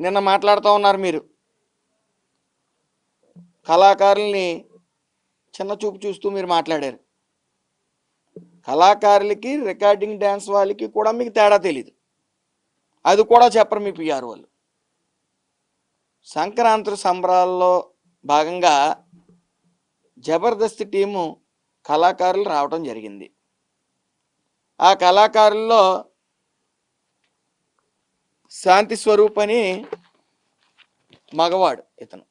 నిన్న మాట్లాడుతూ ఉన్నారు మీరు. కళాకారుల్ని చిన్న చూపు చూస్తూ మీరు మాట్లాడారు. కళాకారులకి రికార్డింగ్ డ్యాన్స్ వాళ్ళకి కూడా మీకు తేడా తెలీదు. అది కూడా చెప్పరు మీ పిఆర్ వాళ్ళు. సంక్రాంతి సంబరాల్లో భాగంగా జబర్దస్త్ టీము కళాకారులు రావడం జరిగింది. ఆ కళాకారుల్లో శాంతి స్వరూపని మగవాడు ఇతను.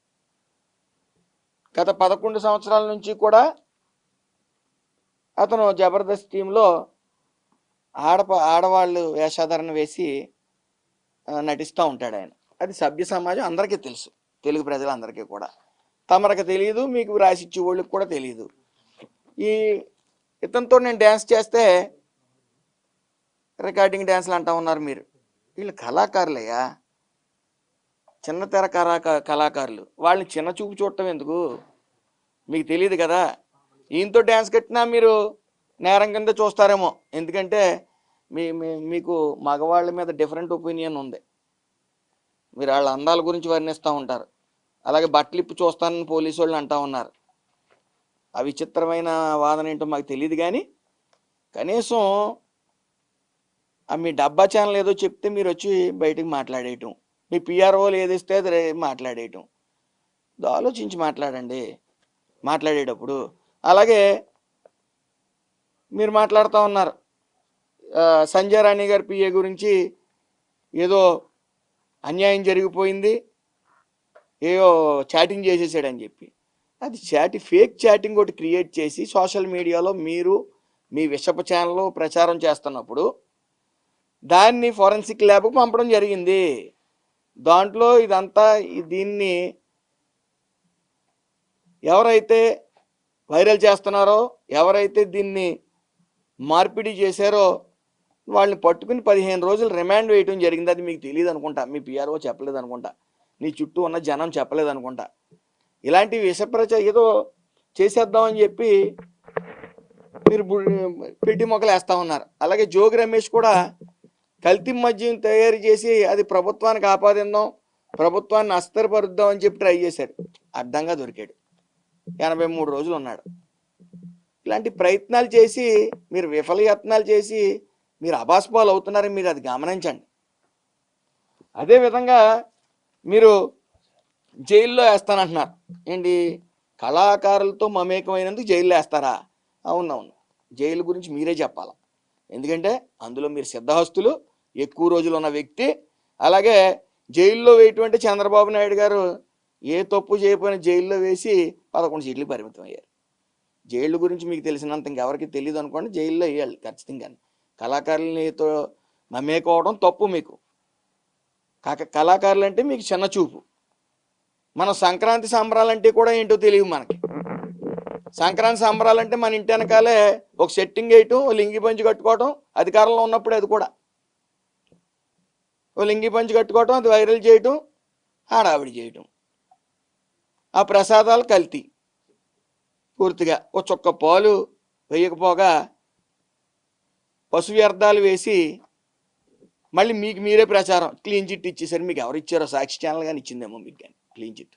గత పదకొండు సంవత్సరాల నుంచి కూడా అతను జబర్దస్త్ టీంలో ఆడప ఆడవాళ్ళు వేషాధారణ వేసి నటిస్తూ ఉంటాడు ఆయన. అది సభ్య సమాజం అందరికీ తెలుసు. తెలుగు ప్రజలందరికీ కూడా. తమరికి తెలియదు మీకు రాసిచ్చే వాళ్ళకి కూడా తెలియదు. ఈ ఇతనితో నేను డ్యాన్స్ చేస్తే రికార్డింగ్ డ్యాన్స్లు అంటా ఉన్నారు మీరు. వీళ్ళు కళాకారులయ్యా. చిన్న తెర కళాకారులు. వాళ్ళని చిన్న చూపు చూడటం ఎందుకు? మీకు తెలియదు కదా. ఈయనతో డ్యాన్స్ కట్టినా మీరు నేరం కింద చూస్తారేమో. ఎందుకంటే మీ మీకు మగవాళ్ళ మీద డిఫరెంట్ ఒపీనియన్ ఉంది. మీరు వాళ్ళ అందాల గురించి వర్ణిస్తూ ఉంటారు. అలాగే బట్టలు ఇప్పు చూస్తానని పోలీసు వాళ్ళు అంటూ ఉన్నారు. ఆ విచిత్రమైన వాదన ఏంటో మాకు తెలియదు కానీ కనీసం మీ డబ్బా ఛానల్ ఏదో చెప్తే మీరు వచ్చి బయటికి మాట్లాడేయటం. మీ పిఆర్ఓలు ఏది ఇస్తే అది రే- మాట్లాడేయటం. ఆలోచించి మాట్లాడండి. మాట్లాడేటప్పుడు. అలాగే మీరు మాట్లాడుతూ ఉన్నారు. సంజయ్ రాణి గారి పిఏ గురించి ఏదో అన్యాయం జరిగిపోయింది. ఏదో చాటింగ్ చేసేసాడని చెప్పి. అది చాటి ఫేక్ చాటింగ్ ఒకటి క్రియేట్ చేసి సోషల్ మీడియాలో మీరు మీ విషప ఛానల్లో ప్రచారం చేస్తున్నప్పుడు దాన్ని ఫోరెన్సిక్ ల్యాబ్కు పంపడం జరిగింది. దాంట్లో ఇదంతా దీన్ని ఎవరైతే వైరల్ చేస్తున్నారో ఎవరైతే దీన్ని మార్పిడి చేశారో వాళ్ళని పట్టుకుని పదిహేను రోజులు రిమాండ్ వేయటం జరిగింది. అది మీకు తెలియదు అనుకుంటా. మీ పిఆర్ఓ చెప్పలేదు అనుకుంటా. నీ చుట్టూ ఉన్న జనం చెప్పలేదు అనుకుంటా. ఇలాంటి విషప్రచ ఏదో చేసేద్దామని చెప్పి మీరు పెట్టి మొక్కలు వేస్తా ఉన్నారు. అలాగే జోగి రమేష్ కూడా కల్తీ మద్యం తయారు చేసి అది ప్రభుత్వానికి ఆపాదిందాం ప్రభుత్వాన్ని అస్తరపరుద్దాం అని చెప్పి ట్రై చేశాడు. అర్థంగా దొరికాడు. ఎనభై మూడు రోజులు ఉన్నాడు. ఇలాంటి ప్రయత్నాలు చేసి మీరు విఫలయత్నాలు చేసి మీరు అబాస్పాలు అవుతున్నారని మీరు అది గమనించండి. అదేవిధంగా మీరు జైల్లో వేస్తానంటున్నారు. ఏంటి? కళాకారులతో మమేకమైనందుకు జైల్లో వేస్తారా? అవునవును. జైలు గురించి మీరే చెప్పాలి. ఎందుకంటే అందులో మీరు సిద్ధహస్తులు ఎక్కువ రోజులు ఉన్న వ్యక్తి. అలాగే జైల్లో వేయటువంటి చంద్రబాబు నాయుడు గారు ఏ తప్పు చేయకపోయినా జైల్లో వేసి పదకొండు సీట్లు పరిమితం అయ్యారు. జైళ్ళు గురించి మీకు తెలిసినంత ఇంకెవరికి తెలియదు అనుకోండి జైల్లో వేయాలి ఖచ్చితంగా కళాకారులతో మమేకోవడం తప్పు మీకు. కాక కళాకారులు అంటే మీకు చిన్న చూపు. మన సంక్రాంతి సంబరాలంటే కూడా ఏంటో తెలియదు మనకి. సంక్రాంతి సంబరాలంటే మన ఇంటి వెనకాలే ఒక సెట్టింగ్ వేయటం లింగి పంచి కట్టుకోవటం అధికారంలో ఉన్నప్పుడు అది కూడా. ఓ లింగి పంచి కట్టుకోవటం అది వైరల్ చేయటం హడావిడి చేయటం. ఆ ప్రసాదాలు కల్తీ. పూర్తిగా ఓ చుక్క పాలు వేయకపోగా పశు వ్యర్థాలు వేసి మళ్ళీ మీకు మీరే ప్రచారం. క్లీన్ చిట్ ఇచ్చేసరి. మీకు ఎవరు ఇచ్చారో సాక్షి ఛానల్ కానీ ఇచ్చిందేమో మీకు కానీ క్లీన్ చిట్.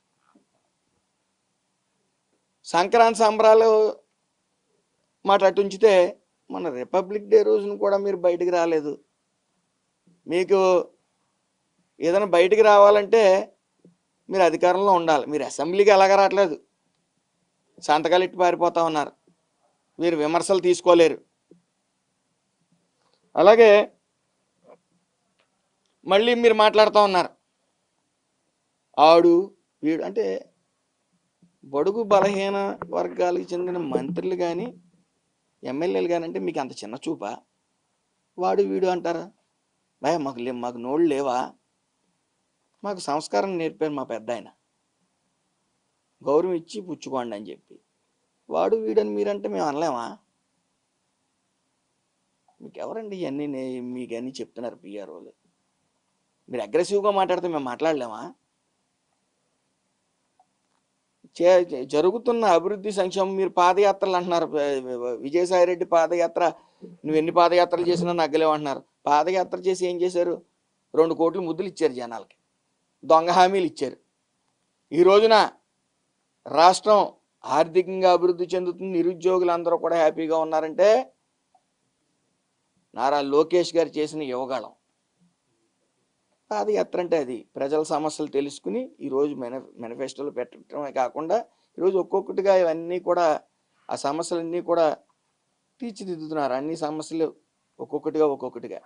సంక్రాంతి సంబరాలు మాట అటు ఉంచితే మన రిపబ్లిక్ డే రోజున కూడా మీరు బయటికి రాలేదు. మీకు ఏదైనా బయటికి రావాలంటే మీరు అధికారంలో ఉండాలి. మీరు అసెంబ్లీకి ఎలాగ రావట్లేదు. సంతకాలు ఇట్టి పారిపోతా ఉన్నారు. మీరు విమర్శలు తీసుకోలేరు. అలాగే మళ్ళీ మీరు మాట్లాడుతూ ఉన్నారు. ఆడు వీడు అంటే బడుగు బలహీన వర్గాలకు చెందిన మంత్రులు కానీ ఎమ్మెల్యేలు కానీ అంటే మీకు అంత చిన్న చూపా? వాడు వీడు అంటారా? భయ మాకు లే మాకు నోళ్ళు లేవా? మాకు సంస్కారం నేర్పారు మా పెద్ద ఆయన గౌరవం ఇచ్చి పుచ్చుకోండి అని చెప్పి. వాడు వీడని మీరంటే మేము అనలేమా? మీకు ఎవరండి ఇవన్నీ మీకు అన్నీ చెప్తున్నారు పిఆర్ఓలు మీరు అగ్రెసివ్గా మాట్లాడితే మేము మాట్లాడలేమా? చే జరుగుతున్న అభివృద్ధి సంక్షేమం మీరు పాదయాత్రలు అంటున్నారు. విజయసాయిరెడ్డి విజయసాయి రెడ్డి పాదయాత్ర. నువ్వు ఎన్ని పాదయాత్రలు చేసినా నగ్గలేవు అంటున్నారు. పాదయాత్ర చేసి ఏం చేశారు? రెండు కోట్లు ముద్దులు ఇచ్చారు జనాలకి. దొంగ హామీలు ఇచ్చారు. ఈ రోజున రాష్ట్రం ఆర్థికంగా అభివృద్ధి చెందుతుంది నిరుద్యోగులు అందరూ కూడా హ్యాపీగా ఉన్నారంటే నారా లోకేష్ గారు చేసిన యువగాళం. అది ఎత్తంటే అది. ప్రజల సమస్యలు తెలుసుకుని ఈరోజు మెన పెట్టడమే కాకుండా ఈరోజు ఒక్కొక్కటిగా ఇవన్నీ కూడా ఆ సమస్యలన్నీ కూడా తీర్చిదిద్దుతున్నారు. అన్ని సమస్యలు ఒక్కొక్కటిగా ఒక్కొక్కటిగా.